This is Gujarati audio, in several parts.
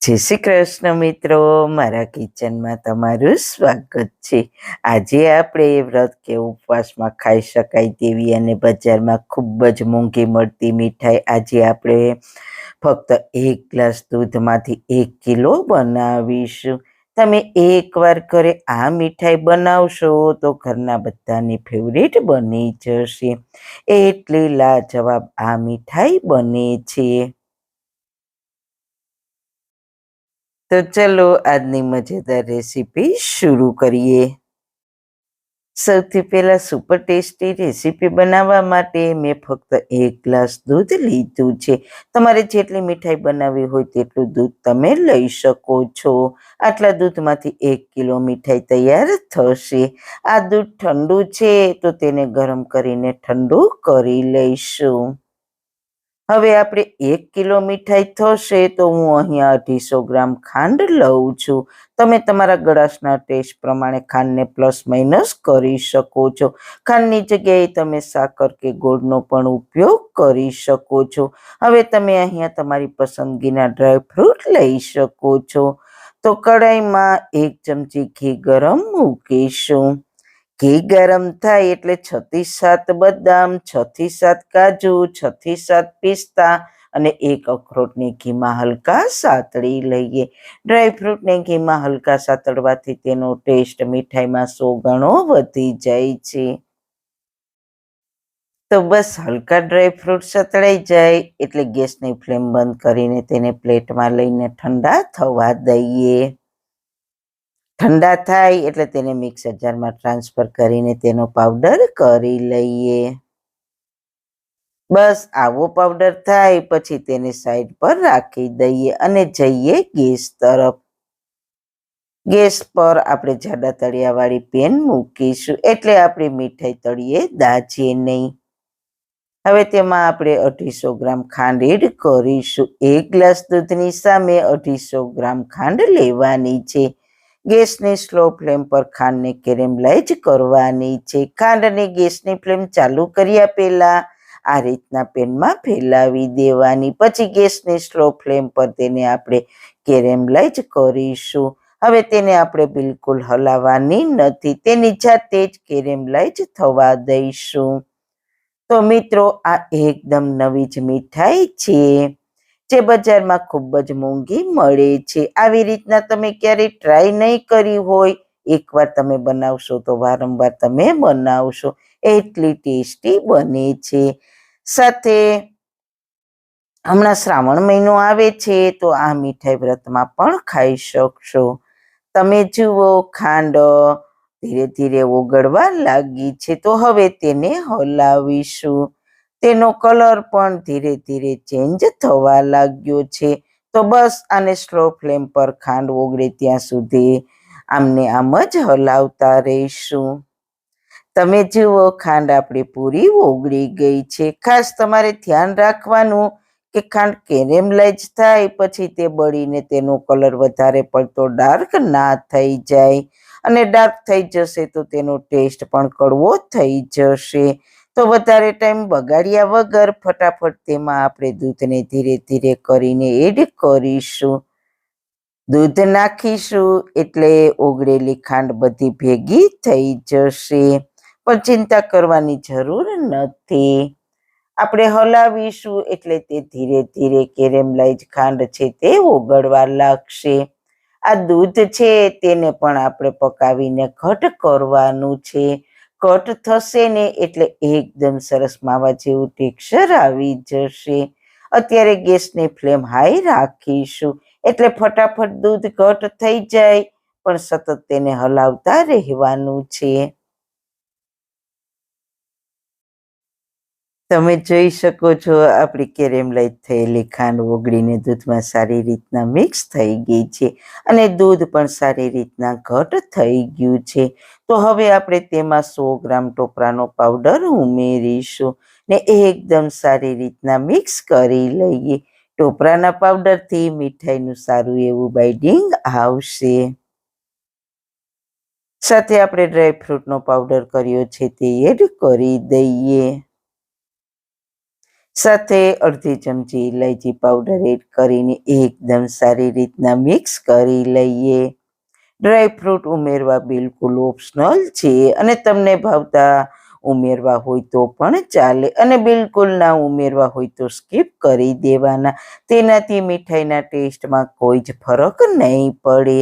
જય શ્રી કૃષ્ણ મિત્રો, મારા કિચનમાં તમારું સ્વાગત છે. આજે આપણે એ વ્રત કે ઉપવાસમાં ખાઈ શકાય તેવી અને બજારમાં ખૂબ જ મોંઘી મળતી મીઠાઈ આજે આપણે ફક્ત એક ગ્લાસ દૂધમાંથી એક કિલો બનાવીશું. તમે એકવાર ઘરે આ મીઠાઈ બનાવશો તો ઘરના બધાની ફેવરેટ બની જશે. એટલી લાજવાબ આ મીઠાઈ બને છે. તો ચલો આજની મજેદાર રેસીપી શરૂ કરીએ. સૌથી પહેલાં સુપર ટેસ્ટી રેસીપી બનાવવા માટે મેં ફક્ત એક ગ્લાસ દૂધ લીધું છે. તમારે જેટલી મીઠાઈ બનાવવી હોય તેટલું દૂધ તમે લઈ શકો છો. આટલા દૂધમાંથી એક કિલો મીઠાઈ તૈયાર થશે. આ દૂધ ઠંડુ છે તો તેને ગરમ કરીને ઠંડુ કરી લઈશું. હવે આપણે એક કિલો મીઠાઈ થશે તો હું અહીંયા અઢીસો ગ્રામ ખાંડ લઉં છું. તમે તમારા ગળાશના ટેસ્ટ પ્રમાણે ખાંડને પ્લસ માઇનસ કરી શકો છો. ખાંડની જગ્યાએ તમે સાકર કે ગોળનો પણ ઉપયોગ કરી શકો છો. હવે તમે અહીંયા તમારી પસંદગીના ડ્રાયફ્રૂટ લઈ શકો છો. તો કડાઈમાં એક ચમચી ઘી ગરમ મૂકીશું. ઘી ગરમ થાય એટલે છ થી સાત બદામ છ થી સાત કાજુ છ થી સાત પિસ્તા અને એક અખરોટને ઘીમાં હલકા સાતળી લઈએ. ડ્રાયફ્રૂટને ઘીમાં હલકા સાતળવાથી તેનો ટેસ્ટ મીઠાઈમાં સો ગણો વધી જાય છે. તો બસ હલકા ડ્રાયફ્રૂટ સતળાઈ જાય એટલે ગેસની ફ્લેમ બંધ કરીને તેને પ્લેટમાં લઈને ઠંડા થવા દઈએ. ઠંડા થાય એટલે તેને મિક્સર જારમાં ટ્રાન્સફર કરીને તેનો પાવડર કરી લઈએ. બસ આવો પાવડર થાય, પછી તેને સાઈડ પર રાખી દઈએ અને જઈએ ગેસ તરફ. ગેસ પર આપણે જાડા તળિયાવાળી પેન મૂકીશું, એટલે આપણી મીઠાઈ તળીએ દાજીએ નહીં. હવે તેમાં આપણે અઢીસો ગ્રામ ખાંડ એડ કરીશું. એક ગ્લાસ દૂધની સામે અઢીસો ગ્રામ ખાંડ લેવાની છે. ગેસની સ્લો ફ્લેમ પર ખાંડને કેરેમલાઇઝ કરવાની છે. ખાંડને ગેસની ફ્લેમ ચાલુ કર્યા પહેલાં આ રીતના પેનમાં ફેલાવી દેવાની. પછી ગેસની સ્લો ફ્લેમ પર તેને આપણે કેરેમલાઇઝ કરીશું. હવે તેને આપણે બિલકુલ હલાવવાની નથી. તેની જાતે જ કેરેમલાઇઝ થવા દઈશું. તો મિત્રો, આ એકદમ નવી જ મીઠાઈ છે. જે બજારમાં ખૂબ જ મોંઘી મળે છે. આવી રીતના તમે ક્યારેય ટ્રાય નહીં કરી હોય, એકવાર તમે બનાવશો તો વારંવાર તમે બનાવશો. એટલી ટેસ્ટી બને છે. સાથે હમણાં શ્રાવણ મહિનો આવે છે તો આ મીઠાઈ વ્રતમાં પણ ખાઈ શકશો. તમે જુઓ, ખાંડ ધીરે ધીરે ઓગળવા લાગી છે તો હવે તેને હલાવીશું. તેનો કલર પણ ધીરે ધીરે ચેન્જ થવા લાગ્યો છે. તો બસ આને સ્લો ફ્લેમ પર ખાંડ ઓગળે ત્યાં સુધી. આમને આમ જ હલાવતા રહીશું. તમે જુઓ, ખાંડ આપણી પૂરી ઓગળી ગઈ છે. ખાસ તમારે ધ્યાન રાખવાનું કે ખાંડ કેરેમલાઇઝ થાય પછી તે બળીને તેનો કલર વધારે પડતો ડાર્ક ના થઈ જાય. અને ડાર્ક થઈ જશે તો તેનો ટેસ્ટ પણ કડવો થઈ જશે. તો વધારે ટાઈમ બગાડ્યા વગર ફટાફટ તેમાં આપણે દૂધને ધીરે ધીરે કરીને એડ કરીશું. દૂધ નાખીશું એટલે ઓગળેલી ખાંડ બધી ભેગી થઈ જશે. પણ ચિંતા કરવાની જરૂર નથી. આપણે હલાવીશું એટલે તે ધીરે ધીરે કેરેમલાઇઝ ખાંડ છે તે ઓગળવા લાગશે. આ દૂધ છે તેને પણ આપણે પકાવીને ઘટ કરવાનું છે. કટ થશે ને એટલે એકદમ સરસ માવા જેવું ટેક્સચર આવી જશે. અત્યારે ગેસની ફ્લેમ હાઈ રાખીશું. એટલે ફટાફટ દૂધ ઘટ થઈ જાય, પણ સતત તેને હલાવતા રહેવાનું છે. તમે જોઈ શકો છો, આપણી કેરેમલાઇઝ થયેલી ખાંડ ઓગળીને દૂધમાં સારી રીતના મિક્સ થઈ ગઈ છે અને દૂધ પણ સારી રીતના ઘટ થઈ ગયું છે. તો હવે આપણે તેમાં સો ગ્રામ ટોપરાનો પાવડર ઉમેરીશું ને એકદમ સારી રીતના મિક્સ કરી લઈએ. ટોપરાના પાવડરથી મીઠાઈનું સારું એવું બાઇડિંગ આવશે. સાથે આપણે ડ્રાયફ્રૂટનો પાવડર કર્યો છે તે એડ કરી દઈએ. સાથે અડધી ચમચી ઇલાયચી પાવડર એડ કરીને એકદમ સારી રીતના મિક્સ કરી લઈએ. ડ્રાયફ્રૂટ ઉમેરવા બિલકુલ ઓપ્શનલ છે અને તમને ભાવતા ઉમેરવા હોય તો પણ ચાલે અને બિલકુલ ના ઉમેરવા હોય તો સ્કીપ કરી દેવાના. તેનાથી મીઠાઈના ટેસ્ટમાં કોઈ જ ફરક નહીં પડે.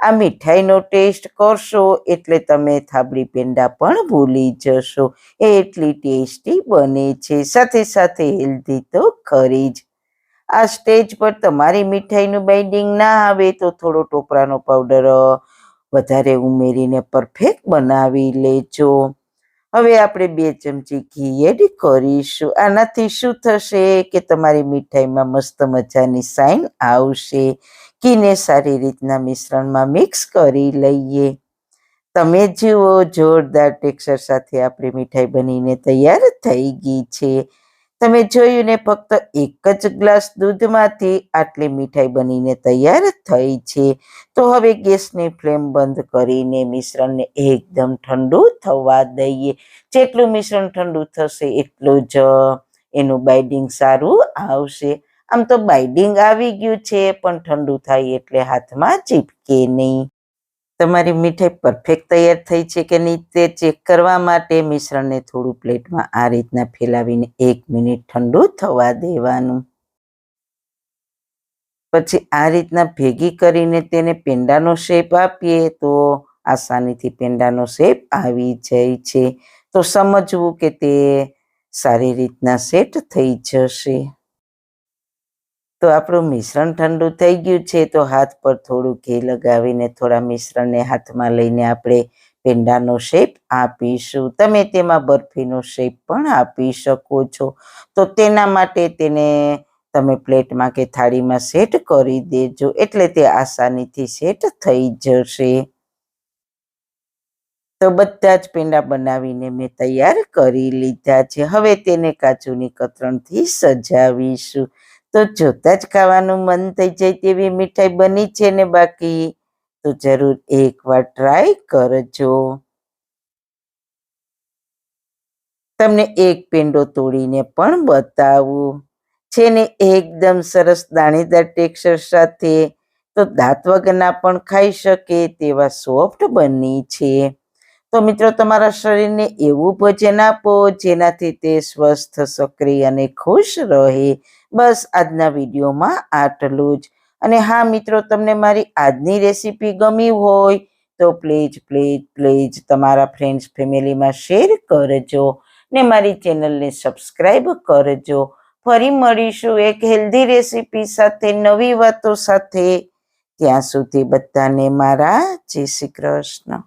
આ મીઠાઈનો ટેસ્ટ કરશો એટલે તમે થાબડી પેંડા પણ ભૂલી જશો. એ એટલી ટેસ્ટી બને છે. સાથે સાથે હેલ્ધી તો ખરી જ. આ સ્ટેજ પર તમારી મીઠાઈનું બાઇન્ડિંગ ના આવે તો થોડો ટોપરાનો પાવડર વધારે ઉમેરીને પરફેક્ટ બનાવી લેજો. હવે આપણે બે ચમચી ઘી એડ કરીશું. આનાથી શું થશે કે તમારી મીઠાઈમાં મસ્ત મજાની સાઈન આવશે. ઘીને સારી રીતના મિશ્રણમાં મિક્સ કરી લઈએ. તમે જુઓ, જોરદાર ટેક્સચર સાથે આપણી મીઠાઈ બનીને તૈયાર થઈ ગઈ છે. તમે જોયું ને ફક્ત એક જ ગ્લાસ દૂધમાંથી આટલી મીઠાઈ બનીને તૈયાર થઈ છે. તો હવે ગેસની ફ્લેમ બંધ કરીને મિશ્રણને એકદમ ઠંડુ થવા દઈએ. જેટલું મિશ્રણ ઠંડુ થશે એટલું જ એનું બાઇડિંગ સારું આવશે. આમ તો બાઇડિંગ આવી ગયું છે, પણ ઠંડુ થાય એટલે હાથમાં ચીપકે નહીં. તમારી મીઠાઈ પરફેક્ટ તૈયાર થઈ છે કે નહીં તે ચેક કરવા માટે મિશ્રણને થોડું પ્લેટમાં આ રીતના ફેલાવીને એક મિનિટ ઠંડુ થવા દેવાનું. પછી આ રીતના ભેગી કરીને તેને પેંડાનો શેપ આપીએ તો આસાનીથી પેંડાનો શેપ આવી જાય છે. તો સમજવું કે તે સારી રીતના સેટ થઈ જશે. તો આપણું મિશ્રણ ઠંડુ થઈ ગયું છે, તો હાથ પર થોડું ઘી લગાવીને, થોડા મિશ્રણને હાથમાં લઈને આપણે પેંડાનો શેપ આપીશું. તમે તેમાં બરફીનો શેપ પણ આપી શકો છો. તો તેના માટે તેને તમે પ્લેટમાં કે થાળીમાં સેટ કરી દેજો, એટલે તે આસાનીથી સેટ થઈ જશે. તો બધા જ પેંડા બનાવીને મેં તૈયાર કરી લીધા છે. હવે તેને કાચુની કતરણથી સજાવીશું. તો જોતા જ ખાવાનું મન થઈ જાય તેવી મીઠાઈ બની છે ને બાકી? તો જરૂર એકવાર ટ્રાય કરજો. તમને એક પેંડો તોડીને પણ બતાવું. છે ને એકદમ સરસ દાણેદાર ટેક્સચર સાથે. તો દાંત વગરના પણ ખાઈ શકે તેવા સોફ્ટ બની છે. તો મિત્રો, તમારા શરીરને એવું ભોજન આપો જેનાથી તે સ્વસ્થ, સક્રિય અને ખુશ રહે. બસ આજના વિડીયોમાં આટલું જ. અને હા, મિત્રો, તમને મારી આજની રેસીપી ગમી હોય, તો પ્લીઝ પ્લીઝ પ્લીઝ તમારા ફ્રેન્ડ્સ, ફેમિલીમાં શેર કરજો ને મારી ચેનલને સબસ્ક્રાઈબ કરજો. ફરી મળીશું એક હેલ્ધી રેસીપી સાથે, નવી વાતો સાથે. ત્યાં સુધી બધાને મારા જય શ્રી કૃષ્ણ.